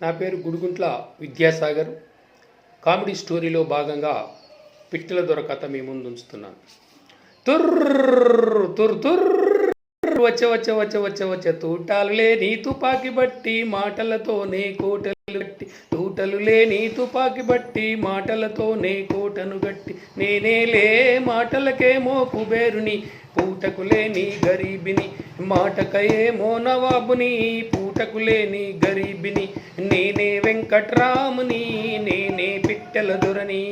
నా పేరు గుడిగుంట్ల విద్యాసాగర్. కామెడీ స్టోరీలో భాగంగా పిట్టల దొర కథ మీ ముందు ఉంచుతున్నాను. తుర్రు తుర్ తుర్ వచ్చే వచ్చే వచ్చే వచ్చే వచ్చే తూటాలు లేని తుపాకి బట్టి మాటలతోనే కోటలు గట్టి తూటలు లేని తుపాకి బట్టి మాటలతోనే కోటను గట్టి నేనేలే మాటలకేమో కుబేరుని పూటకు లేని గరీబిని మాటకయేమో నవాబుని పూ పుట్టకులేని గరీబిని నేనే వెంకట్రాముని నేనే పిట్టెల దొరని.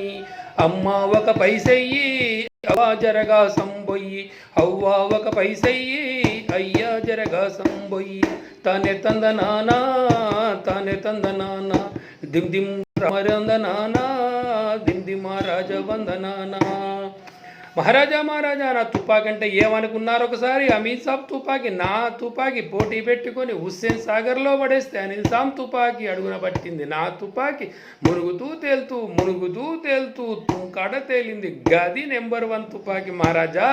అమ్మ ఒక పైసయ్యి అవ్వా జరగా సంబొయ్యి. అవ్వా ఒక పైసయ్యి అయ్యా జరగా సంబొయ్యి. తనే తంద నానా తనే తంద నానా. దిమ్ దిమ్ రామరంద నానా దిమ్ దిమ్ రాజ వందనానా మహారాజా మహారాజా నా తుపాకి అంటే ఏమనుకున్నారు ఒకసారి? అమీద్ సాబ్ తుపాకి నా తుపాకి పోటీ పెట్టుకొని హుస్సేన్ సాగర్లో పడేస్తే అనిల్ తుపాకి అడుగున పట్టింది. నా తుపాకి మునుగుతూ తేలుతూ మునుగుతూ తేలుతూ తుంకాడ తేలింది. గది నెంబర్ వన్ తుపాకి మహారాజా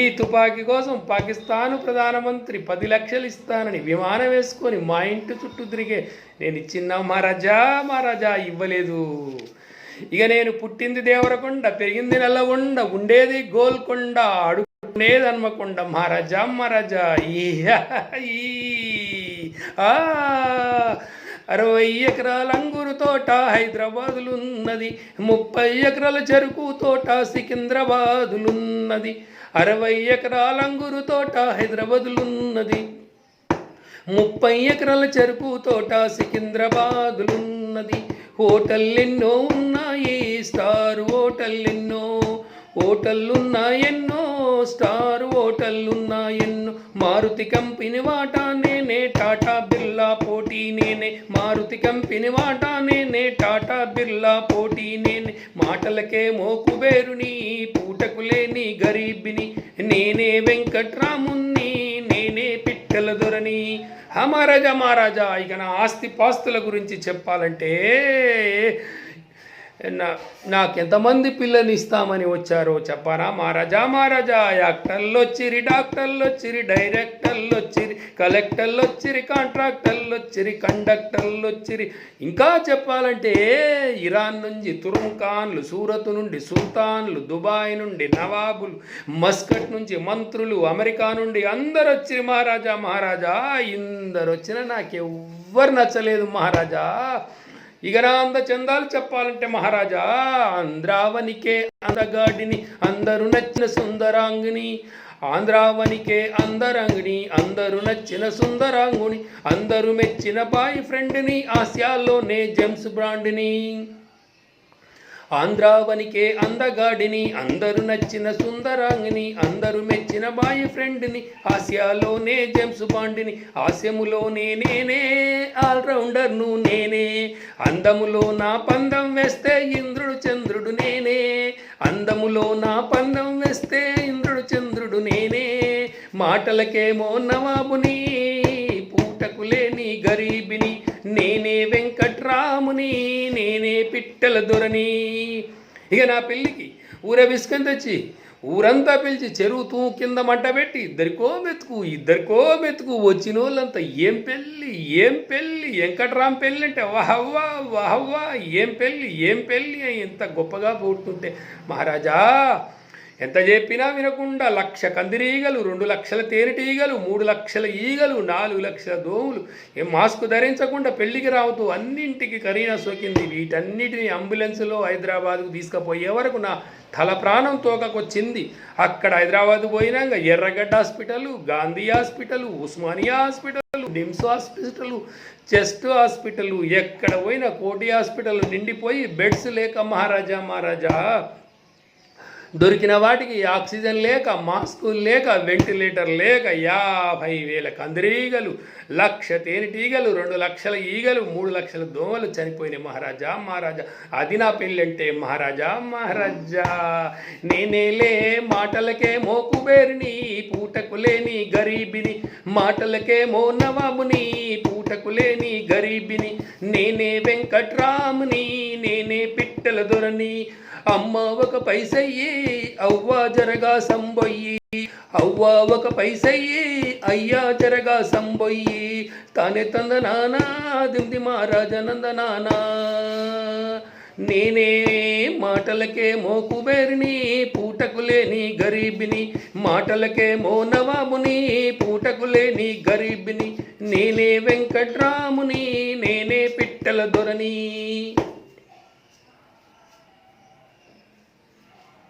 ఈ తుపాకీ కోసం పాకిస్తాన్ ప్రధానమంత్రి పది లక్షలు ఇస్తానని విమానం వేసుకొని మా ఇంటి చుట్టూ తిరిగే నేను ఇచ్చిన మహారాజా మహారాజా ఇవ్వలేదు. ఇక నేను పుట్టింది దేవరకొండ పెరిగింది నల్లగొండ ఉండేది గోల్కొండ అడుకునేది హన్మకొండ. మహారాజా మహారాజా ఈ ఆ అరవై ఎకరాల అంగురు తోట హైదరాబాదులున్నది ముప్పై ఎకరాల చెరుకు తోట సికింద్రాబాదులున్నది అరవై ఎకరాల అంగురు తోట హైదరాబాదులున్నది ముప్పై ఎకరాల చెరుకు తోట సికింద్రాబాదులున్నది హోటల్ ఉన్నాయి స్టార్ హోటల్ ఎన్నో హోటల్లున్నాయెన్నో స్టార్ హోటల్లున్నాయెన్నో మారుతి కంపెనీ వాటా నేనే టాటా బిర్లా పోటీ నేనే. మారుతి కంపెనీ వాటా నేనే టాటా బిర్లా పోటీ నేనే. మాటలకే మోకుబేరుని పూటకు లేని గరీబిని. నేనే వెంకట్రాముణ్ణి నేనే మహారాజా మహారాజా ఇక నా ఆస్తి పాస్తుల గురించి చెప్పాలంటే నాకెంతమంది నాకు ఎంతమంది పిల్లని ఇస్తామని వచ్చారో చెప్పారా? మహారాజా మహారాజా యాక్టర్లు వచ్చిరి డాక్టర్లు వచ్చిరి డైరెక్టర్లు వచ్చిరి కలెక్టర్లు వచ్చిరి కాంట్రాక్టర్లు వచ్చిరి కండక్టర్లు వచ్చిరి ఇంకా చెప్పాలంటే ఇరాన్ నుంచి తురుంఖాన్లు సూరత్ నుండి సుల్తాన్లు దుబాయ్ నుండి నవాబులు మస్కట్ నుంచి మంత్రులు అమెరికా నుండి అందరు వచ్చిరి మహారాజా మహారాజా. ఇందరు వచ్చినా నాకెవ్వరు నచ్చలేదు మహారాజా. ఇక అంద చందాలు చెప్పాలంటే మహారాజా ఆంధ్రావనికే అందగాడిని అందరు నచ్చిన సుందరాంగిని. ఆంధ్రావనికే అందరంగిని అందరు నచ్చిన సుందరాంగుని అందరూ మెచ్చిన బాయ్ ఫ్రెండ్ని ఆసియాలోనే జెమ్స్ బ్రాండ్ని. ఆంధ్రావనికే అందగాడిని అందరు నచ్చిన సుందరాంగిని అందరు మెచ్చిన బాయ్ ఫ్రెండ్ని హాస్యాలోనే జేమ్స్ బాండిని హాస్యములోనే నేనే ఆల్రౌండర్ను నేనే అందములో నా పందం వేస్తే ఇంద్రుడు చంద్రుడు నేనే అందములో నా పందం వేస్తే ఇంద్రుడు చంద్రుడు నేనే మాటలకేమో నవాబుని పూటకు లేని గరీబిని నేనే వెంకట్రాముని నేనే పిట్టల దొరని ఇక నా పెళ్ళికి ఊరే విసుకొని తెచ్చి ఊరంతా పిలిచి చెరువు తూ కింద మంట పెట్టి ఇద్దరికో మెతుకు ఇద్దరికో మెతుకు వచ్చిన వాళ్ళంతా ఏం పెళ్ళి ఏం పెళ్ళి వెంకట్రామ్ పెళ్ళి అంటే వాహవ్వా వాహవ్వా ఏం పెళ్ళి ఏం పెళ్ళి ఎంత గొప్పగా పుట్టుంటే మహారాజా ఎంత చెప్పినా వినకుండా లక్ష కందిరీగలు రెండు లక్షల తేనెటీగలు మూడు లక్షల ఈగలు నాలుగు లక్షల దోములు ఏ మాస్క్ ధరించకుండా పెళ్ళికి రావుతూ అన్నింటికి కరీనా సోకింది. వీటన్నిటిని అంబులెన్స్లో హైదరాబాద్కు తీసుకుపోయే వరకు నా తల ప్రాణం తోకకొచ్చింది. అక్కడ హైదరాబాద్ పోయినాక Erragadda hospital Gandhi hospital Osmania hospital NIMS hospital chest hospital ఎక్కడ పోయినా కోటి హాస్పిటల్ నిండిపోయి బెడ్స్ లేక మహారాజా మహారాజా దొరికిన వాటికి ఆక్సిజన్ లేక మాస్కులు లేక వెంటిలేటర్ లేక యాభై వేల కందిరీగలు లక్ష తేనెటీగలు రెండు లక్షల ఈగలు మూడు లక్షల దోమలు చనిపోయినాయి. మహారాజా మహారాజా అది నా పెళ్ళంటే మహారాజా మహారాజా. నేనేలే మాటలకే మోకుబేరిని పూటకు లేని గరీబిని. మాటలకే మో నవాబుని పూటకు లేని గరీబిని. నేనే వెంకట్రాముని నేనే పిట్టల దొరని. అమ్మ ఒక పైసయ్యి అవ్వ జరగా సంబొయ్యి అవ్వ ఒక పైసయ్యి అయ్యా జరగా సంబొయ్యి. తానే తంద నానా దింది మహారాజ నంద నానా. నేనే మాటలకే మోకుబేరిని పూటకు లేని గరీబిని. మాటలకే మో నవాబుని పూటకు లేని గరీబిని. నేనే వెంకట్రాముని నేనే పిట్టల దొరని.